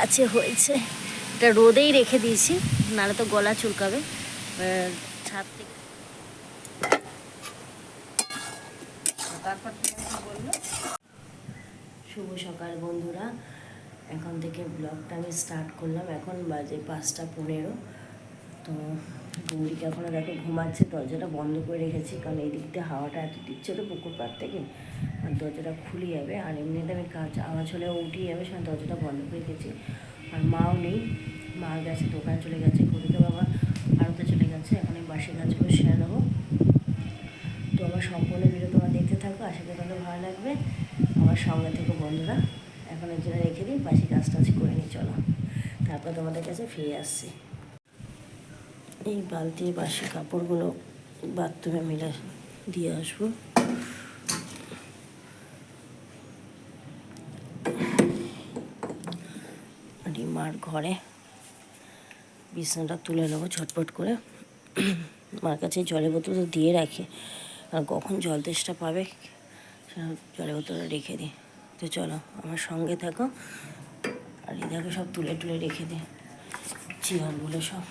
গাছে হয়েছে। এটা রোদেই রেখে দিয়েছি, নাহলে তো গলা চুলকাবে। ছাদ থেকে শুভ সকাল বন্ধুরা। এখন থেকে ব্লগটা আমি স্টার্ট করলাম। এখন বাজে পাঁচটা পনেরো। তো গৌরীকে এখনও দেখো ঘুমাচ্ছে, দরজাটা বন্ধ করে রেখেছি। কারণ এই দিক দিয়ে হাওয়াটা এত দিচ্ছে তো পুকুর পাড় থেকে। আর দরজাটা খুলে যাবে। আর এমনিতে আমি কাজ, আওয়াজ হলে উঠে যাবে, সেখানে দরজাটা বন্ধ করে রেখেছি আর মাও নেই। মা গেছে, দোকান চলে গেছে গৌরীকে বাবা আড়তে চলে গেছে। এখন এই বাসি গাছগুলো সেরে নেব। তো আমার সম্পূর্ণ ভিডিও তোমার দেখতে থাকো। আশা করি তোমাদের ভালো লাগবে। আমার সঙ্গে থেকে বন্ধুরা। এখন এর জন্য রেখে দিই। বাসি কাজ টাজ করে নিয়ে চলো। তারপর তোমাদের কাছে ফিরে আসছি। এই বালতি বাসি কাপড়গুলো বাথরুমে মিলে দিয়ে আসব আর এই মার ঘরে। বিছানাটা তুলে নেব ছটপট করে। মার কাছে জলের বোতল তো দিয়ে রাখি। আর কখন জল তেষ্টা পাবে জলের বোতলটা রেখে দিই। তো চলো, আমার সঙ্গে থাকো। আর দেখো সব তুলে তুলে রেখে দিই। চেয়ারগুলো সব।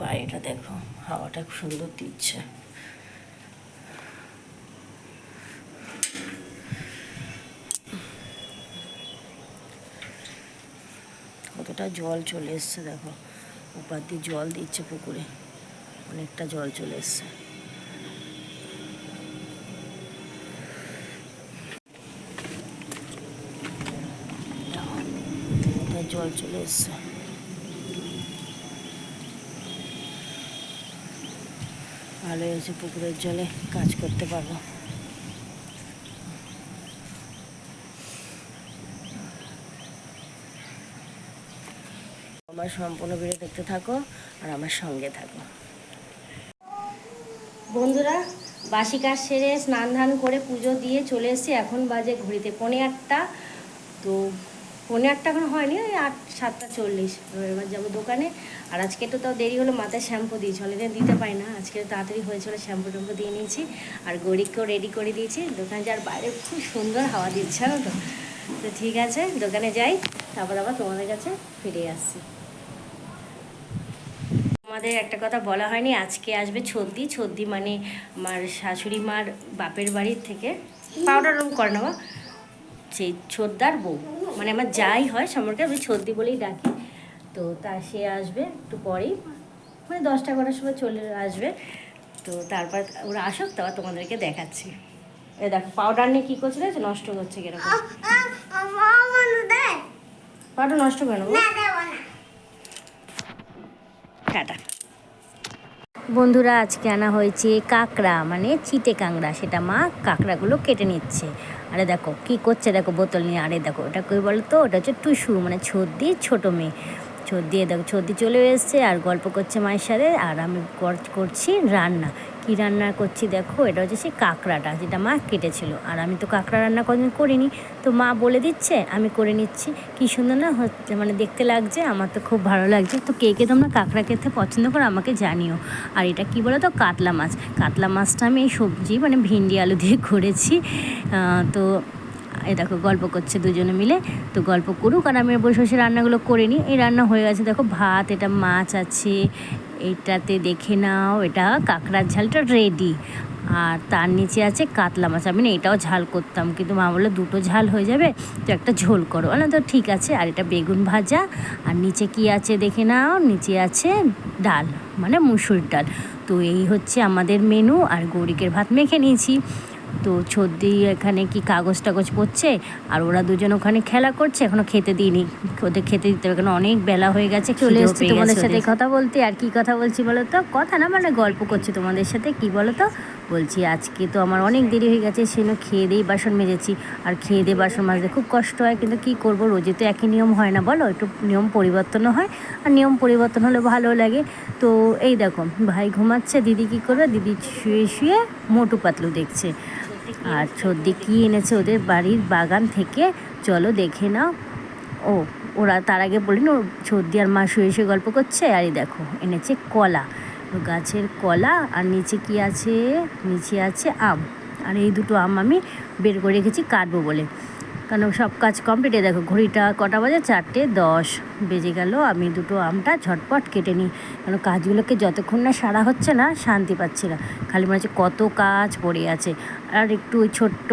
বাইরেটা দেখো, হাওয়াটা খুব সুন্দর দিচ্ছে। কতটা জল চলে এসছে দেখো। উপার দিয়ে জল দিচ্ছে পুকুরে। অনেকটা জল চলে এসছে। জল চলে এসছে। ভালো হয়েছে পুকুরের জলে কাজ করতে পারব। আমার সম্পূর্ণ ভিডিও দেখতে থাকো আর আমার সঙ্গে থাকো। বন্ধুরা, বাসি কাজ সেরে স্নান ধান করে পুজো দিয়ে চলে এসেছি। এখন বাজে ঘুরিতে পনে আটটা। তো পনে আটটা এখন হয়নি, ওই আট, সাতটা চল্লিশ। এবার যাব দোকানে। আর আজকে তো তাও দেরি হলো, মাথায় শ্যাম্পু দিয়েছি অলরেডি দিতে পারি না, আজকে তাড়াতাড়ি হয়েছিল শ্যাম্পু ট্যাম্পু দিয়ে নিয়েছি। আর গরিবকেও রেডি করে দিয়েছি। দোকানে যাওয়ার বাইরে খুব সুন্দর হাওয়া দিচ্ছে, জানো তো। তো ঠিক আছে, দোকানে যাই, তারপর আবার তোমাদের কাছে ফিরে আসছি। আমাদের একটা কথা বলা হয়নি, আজকে আসবে ছদ্দি। ছদ্দি মানে আমার শাশুড়ি মার বাপের বাড়ির থেকে পাউডার রুম করে নেওয়া। সেই ছোদ্দার বউ। মানে আমার যাই হয় সম্পর্কে আমি ছদ্দি বলেই ডাকি। তো তা সে আসবে একটু পরেই। মানে দশটা এগারোটার সময় চলে আসবে। তো তারপর ওরা আসুক, তারপর তোমাদেরকে দেখাচ্ছি। এ দেখো পাউডার নিয়ে কী করছে দেখছ? নষ্ট করছে কীরকম। পাউডার নষ্ট করে নেব। টাটা। বন্ধুরা, আজকে আনা হয়েছে কাঁকড়া মানে চিটে কাঁকড়া। সেটা মা কাঁকড়াগুলো কেটে নিচ্ছে। আরে দেখো, কি করছে দেখো বোতল নিয়ে। আরে দেখো, ওটা কই বলো তো ওটা হচ্ছে টুসু মানে ছর্দি ছোটো মেয়ে। ছর্দি দেখো ছর্দি চলে এসছে আর গল্প করছে মায়ের সাথে। আর আমি কর- করছি রান্না। কি রান্না করছি দেখো, এটা হচ্ছে সেই কাঁকড়াটা যেটা মা কেটেছিল। আর আমি তো কাঁকড়া রান্না কদিন করিনি। তো মা বলে দিচ্ছে, আমি করে নিচ্ছি। কি সুন্দর না হচ্ছে মানে দেখতে লাগছে, আমার তো খুব ভালো লাগছে। তো কে কে তোমরা কাঁকড়া খেতে পছন্দ করো আমাকে জানিও। আর এটা কি বলো তো কাতলা মাছ। কাতলা মাছটা আমি এই সবজি মানে ভিন্ডি, আলু দিয়ে করেছি। তো এই দেখো, গল্প করছে দুজনে মিলে। তো গল্প করুক, আর আমি বসে বসে রান্নাগুলো করে নিই। এই রান্না হয়ে গেছে, দেখো ভাত, এটা মাছ আছে এটাতে দেখে নাও, এটা কাঁকড়ার ঝালটা রেডি আর তার নিচে আছে কাতলা মাছ। আমি না এটাও ঝাল করতাম, কিন্তু মা বলল দুটো ঝাল হয়ে যাবে, তো একটা ঝোল করো। বললাম, তো ঠিক আছে। আর এটা বেগুন ভাজা, আর নিচে কি আছে দেখে নাও, নিচে আছে ডাল মানে মুসুর ডাল। তো এই হচ্ছে আমাদের মেনু আর গৌরিকের ভাত মেখে নিয়েছি। তো ছর্দি এখানে কি কাগজ টাগজ পড়ছে? আর ওরা দুজন ওখানে খেলা করছে এখনও খেতে দিইনি। ওদের খেতে দিতে হবে অনেক বেলা হয়ে গেছে চলে এসছি তোমাদের সাথে কথা বলতে আর কি কথা বলছি বলো তো? কথা না মানে গল্প করছি তোমাদের সাথে কি বলো তো? বলছি আজকে তো আমার অনেক দেরি হয়ে গেছে সেজন্য খেয়ে দিয়েই বাসন মেজেছি। আর খেয়ে দিয়ে বাসন মাজতে খুব কষ্ট হয় কিন্তু কি করব? রোজে তো একই নিয়ম হয় না বলো? একটু নিয়ম পরিবর্তনও হয় আর নিয়ম পরিবর্তন হলে ভালো লাগে। তো এই দেখো ভাই ঘুমাচ্ছে দিদি কি করবে? দিদি শুয়ে শুয়ে মোটু পাতলু দেখছে। আর সর্দি কী এনেছে ওদের বাড়ির বাগান থেকে? চলো দেখে নাও। ও, ওরা তার আগে বললেন, ও, সর্দি আর মা শুয়ে শুয়ে গল্প করছে? আর দেখো, এনেছে কলা। গাছের কলা, আর নিচে কি আছে? নিচে আছে আম। আর এই দুটো আম আমি বের করে রেখেছি কাটবো বলে। কারণ সব কাজ কমপ্লিটে দেখো ঘড়িটা কটা বাজে? চারটে দশ। বেজে গেল আমি দুটো আমটা ঝটপট কেটে নিই। কারণ কাজগুলোকে যতক্ষণ না সারা হচ্ছে না শান্তি পাচ্ছি না। খালি মনে হচ্ছে কত কাজ পড়ে আছে। আর একটু ওই ছোট্ট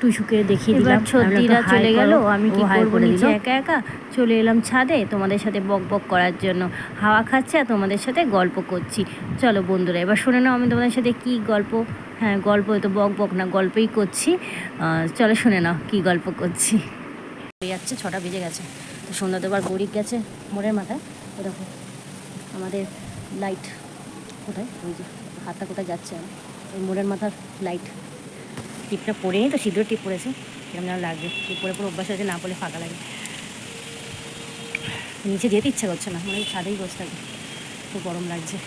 টুসুকে দেখিয়ে দিলাম। ছত্রিরা চলে গেল, আমি কি করব করে নিচে একা একা? চলে এলাম ছাদে তোমাদের সাথে বক বক করার জন্য। হাওয়া খাচ্ছে আর তোমাদের সাথে গল্প করছি। চলো বন্ধুরা এবার শুনে নাও আমি তোমাদের সাথে কি গল্প। হ্যাঁ গল্প তো বক বক না, গল্পই করছি। চলো শুনে নাও কি গল্প করছি। যাচ্ছে, ছটা বেজে গেছে। তো সন্ধ্যা দেবার গরিব গেছে মোড়ের মাথায়। এরকম আমাদের লাইট কোথায়? ওই যে, হাতটা কোথায় যাচ্ছে? ওই মোড়ের মাথার লাইট টিপটা পরে তো সিঁদুর টিপ পরেছে এরকম যেন লাগবে টিপ পরে পুরো অভ্যাস হয়েছে, না পরে ফাঁকা লাগে। নিচে যেতে ইচ্ছা করছে না মানে ছাদেই বসে থাকে। খুব গরম লাগছে।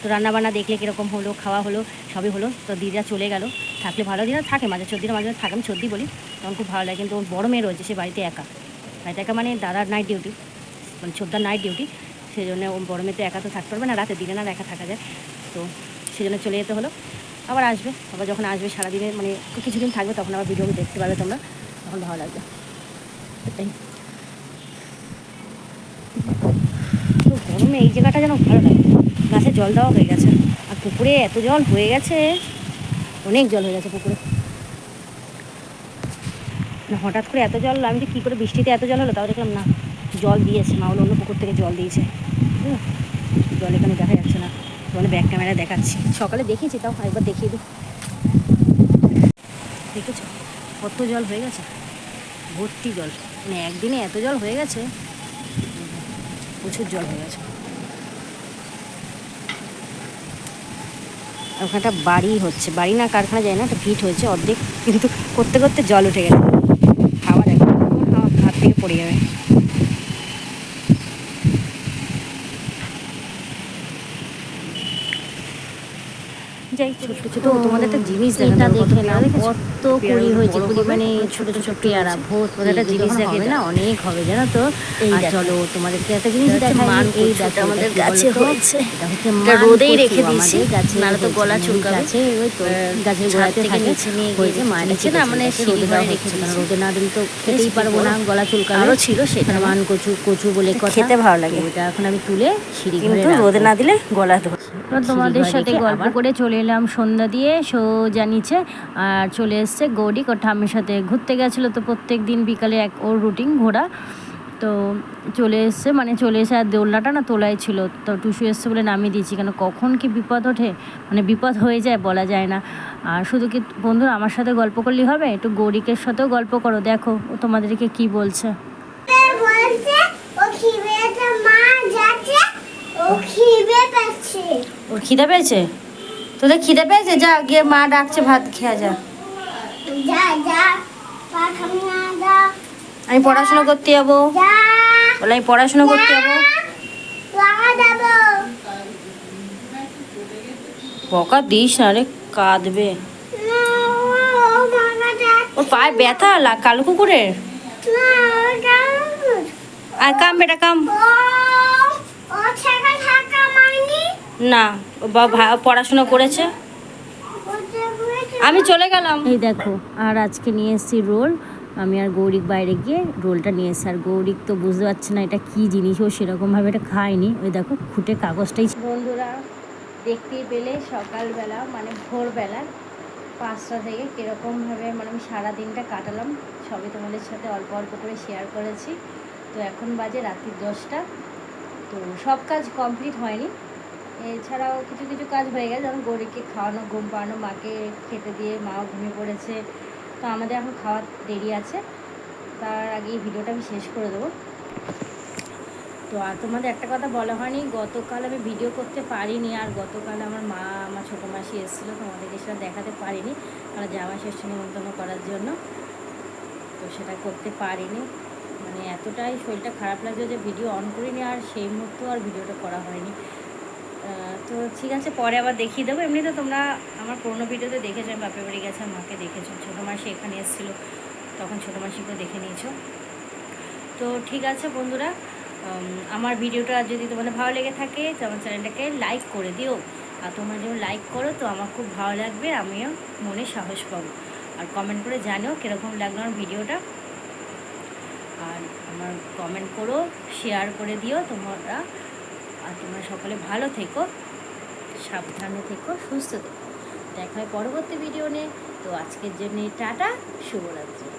তো রান্নাবান্না দেখলে কীরকম হলো, খাওয়া হলো, সবই হলো। তো দিদিরা চলে গেল। থাকলে ভালো দিনা থাকে, মাঝে চোদ্দিরা, মাঝে মাঝে থাকে, আমি চোদ্দি বলি, তখন খুব ভালো লাগে। কিন্তু বড় মেয়ে রয়েছে, সে বাড়িতে একা। বাড়িতে একা মানে দাদার নাইট ডিউটি মানে ছোদ্দার নাইট ডিউটি সেই জন্য বড় মেয়ে তো একা তো থাকতে পারবে না, রাতে দিনে না একা থাকা যায়। তো সেই জন্য চলে যেতে হলো। আবার আসবে, আবার যখন আসবে সারাদিনে মানে কিছুদিন থাকবে, তখন আবার ভিডিও দেখতে পারবে তোমরা। তখন ভালো লাগবে। তো এই জায়গাটা যেন ভালো লাগে। গাছে জল দেওয়া হয়ে গেছে। আর পুকুরে এত জল হয়ে গেছে, অনেক জল হয়ে গেছে পুকুরে। হঠাৎ করে এত জল, আমি যে কী করে বৃষ্টিতে এত জল হলো তাও দেখলাম না। জল দিয়েছে, মা হলো অন্য পুকুর থেকে জল দিয়েছে? জল এখানে দেখা যাচ্ছে না। মানে ব্যাক ক্যামেরা দেখাচ্ছি। সকালে দেখিয়েছি, তাও একবার দেখিয়ে দিই। দেখেছ? কত জল হয়ে গেছে। ভর্তি জল। মানে একদিনে এত জল হয়ে গেছে। প্রচুর জল হয়ে গেছে। আর ওখানে বাড়ি হচ্ছে। বাড়ি না কারখানা যায় না, একটা ভিট হয়েছে, অর্ধেক কিন্তু করতে করতে জল উঠে গেছে খাওয়া দেখো খাওয়া হাত থেকে পড়ে যাবে। যাই ছোট ছোট তোমাদের একটা জিনিস দেখা দেখে নাও, কত কুড়ি হয়েছে কুড়ি মানে ছোট ছোট পেয়ারা ভোট একটা জিনিস দেখে না? অনেক হবে জানো তো? আর চলো তোমাদেরকে একটা জিনিস দেখাই এই দেখো আমাদের গাছে হয়েছে। এটা মান রোদেই রেখে দিয়েছি, তো গলা মানে চুলকাবে। গাছে ওই তো গাছের গোড়াতে থেকে নিচে নিয়ে গিয়ে নিচে না, মানে রোদে রেখে দিয়েছি। রোদে না দিলে তো খেতেই পারব না গলা চুলকাবে। আরও ছিল সেটা। মান কচু কচু বলে কথা। খেতে ভালো লাগে। এটা এখন আমি তুলে সিঁড়ি ঘরে রোদে না দিলে গলা তোমাদের সাথে গল্প করে চলে এলাম সন্ধ্যা দিয়ে সোজা নিচে আর চলে এসছে গৌরিক ওর ঠাম্মির সাথে ঘুরতে গেছিল তো প্রত্যেক দিন বিকালে এক ওর রুটিন ঘোরা। তো চলে এসছে মানে চলে এসে আর দোলনাটা না তোলাই ছিল। তো টুসু এসছে বলে নামিয়ে দিয়েছি। কেন কখন কি বিপদ ওঠে? মানে বিপদ হয়ে যায় বলা যায় না। আর শুধু কি বন্ধুরা আমার সাথে গল্প করলেই হবে? একটু গৌরিকের সাথেও গল্প করো দেখো ও তোমাদেরকে কি বলছে। ও ও খিদে পেয়েছে? তোদের খিদে পেয়েছে? যা গিয়ে মা ডাকছে ভাত খেয়ে যা। আমি পড়াশোনা করতে যাব। বলে আমি পড়াশোনা করতে যাব। বকা দিস না রে কাঁদবে। ও ওর পায়ে ব্যথা লা কালো কুকুরের। আর কাম বেটা কাম। না বা পড়াশোনা করেছে। আমি চলে গেলাম। এই দেখো আর আজকে নিয়ে এসেছি রোল। আমি আর গৌরিক বাইরে গিয়ে রোলটা নিয়ে এসেছি। আর গৌরিক তো বুঝতে পারছে না এটা কি জিনিস ও সেরকমভাবে এটা খায়নি। ওই দেখো খুঁটে কাগজটাই বন্ধুরা দেখতেই পেলে সকালবেলা মানে ভোরবেলা পাঁচটা থেকে কীরকমভাবে মানে আমি সারা দিনটা কাটালাম। সবই তোমাদের সাথে অল্প অল্প করে শেয়ার করেছি। তো এখন বাজে রাত্রি দশটা। তো সব কাজ কমপ্লিট হয়নি। এছাড়াও কিছু কিছু কাজ হয়ে গেছে, যেমন গরিবকে খাওয়ানো, ঘুম পাড়ানো, মাকে খেতে দিয়ে মাও ঘুমিয়ে পড়েছে। তো আমাদের এখন খাওয়ার দেরি আছে। তার আগে ভিডিওটা আমি শেষ করে দেবো। তো আর তোমাদের একটা কথা বলা হয়নি, গতকাল আমি ভিডিও করতে পারিনি, আর গতকাল আমার মা, আমার ছোটো মাসি এসেছিল তোমাদেরকে সেটা দেখাতে পারিনি। কারণ জামা ষষ্ঠী নিমন্ত্রণ করার জন্য। তো সেটা করতে পারিনি। মানে এতটাই শরীরটা খারাপ লাগছে যে ভিডিও অন করিনি, আর সেই মুহূর্তেও আর ভিডিওটা করা হয়নি। তো ঠিক আছে, পরে আবার দেখিয়ে দেবো। এমনিতে তোমরা আমার পুরোনো ভিডিওতে দেখেছ আমি বাপের বাড়ি গেছে, মাকে দেখেছ, ছোটো মাসি এখানে এসেছিল, তখন ছোটো মাসিকেও দেখে নিয়েছো। তো ঠিক আছে বন্ধুরা আমার ভিডিওটা যদি তোমাদের ভালো লেগে থাকে, তো আমার চ্যানেলটাকে লাইক করে দিও। আর তোমরা যেমন লাইক করো, তো আমার খুব ভালো লাগবে, আমিও মনে সাহস পাবো। আর কমেন্ট করে জানিও কীরকম লাগল আমার ভিডিওটা। আর আমার কমেন্ট করো শেয়ার করে দিও তোমরা। আর তোমরা সকলে ভালো থেকো, সাবধানে থেকো, সুস্থ থেকো। দেখা হয় পরবর্তী ভিডিও নিয়ে। তো আজকের জন্য টাটা, শুভরাত্রি।